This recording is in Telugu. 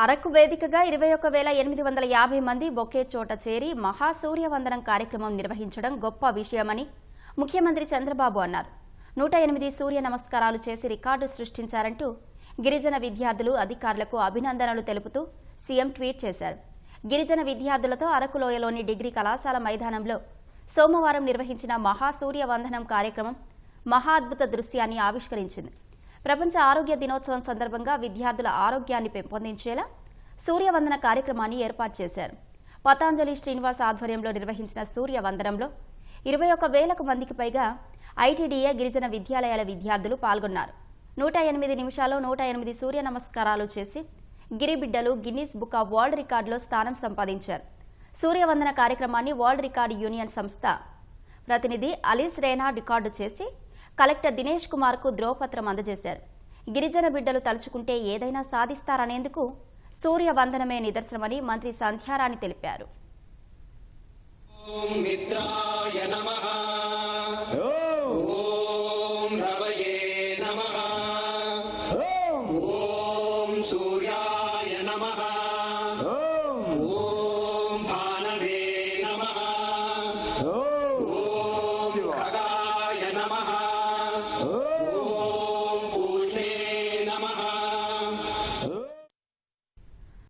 అరకు వేదికగా ఇరవై ఒక్క వేల ఎనిమిది వందల యాభై మంది ఒకే చోట చేరి మహాసూర్యవందనం కార్యక్రమం నిర్వహించడం గొప్ప విషయమని ముఖ్యమంత్రి చంద్రబాబు అన్నారు. నూట ఎనిమిది సూర్య నమస్కారాలు చేసి రికార్డు సృష్టించారంటూ గిరిజన విద్యార్థులు అధికారులకు అభినందనలు తెలుపుతూ సీఎం ట్వీట్ చేశారు. గిరిజన విద్యార్థులతో అరకు లోయలోని డిగ్రీ కళాశాల మైదానంలో సోమవారం నిర్వహించిన మహాసూర్య వందనం కార్యక్రమం మహా అద్భుత దృశ్యాన్ని ఆవిష్కరించింది. ప్రపంచ ఆరోగ్య దినోత్సవం సందర్భంగా విద్యార్థుల ఆరోగ్యాన్ని పెంపొందించేలా సూర్యవందన కార్యక్రమాన్ని ఏర్పాటు చేశారు. పతాంజలి శ్రీనివాస్ ఆధ్వర్యంలో నిర్వహించిన సూర్యవందనంలో ఇరవై ఒక్క వేలకు మందికి పైగా ఐటీడీఏ గిరిజన విద్యాలయాల విద్యార్థులు పాల్గొన్నారు. నూట ఎనిమిది నిమిషాల్లో నూట ఎనిమిది సూర్య నమస్కారాలు చేసి గిరిబిడ్డలు గిన్నీస్ బుక్ ఆఫ్ వరల్డ్ రికార్డులో స్థానం సంపాదించారు. సూర్యవందన కార్యక్రమాన్ని వరల్డ్ రికార్డు యూనియన్ సంస్థ ప్రతినిధి అలీస్ రేనా రికార్డు చేసి కలెక్టర్ దినేష్ కుమార్కు ధ్రువపత్రం అందజేశారు. గిరిజన బిడ్డలు తలుచుకుంటే ఏదైనా సాధిస్తారనేందుకు సూర్య వందనమే నిదర్శనమని మంత్రి సంధ్యారాణి తెలిపారు. ॐ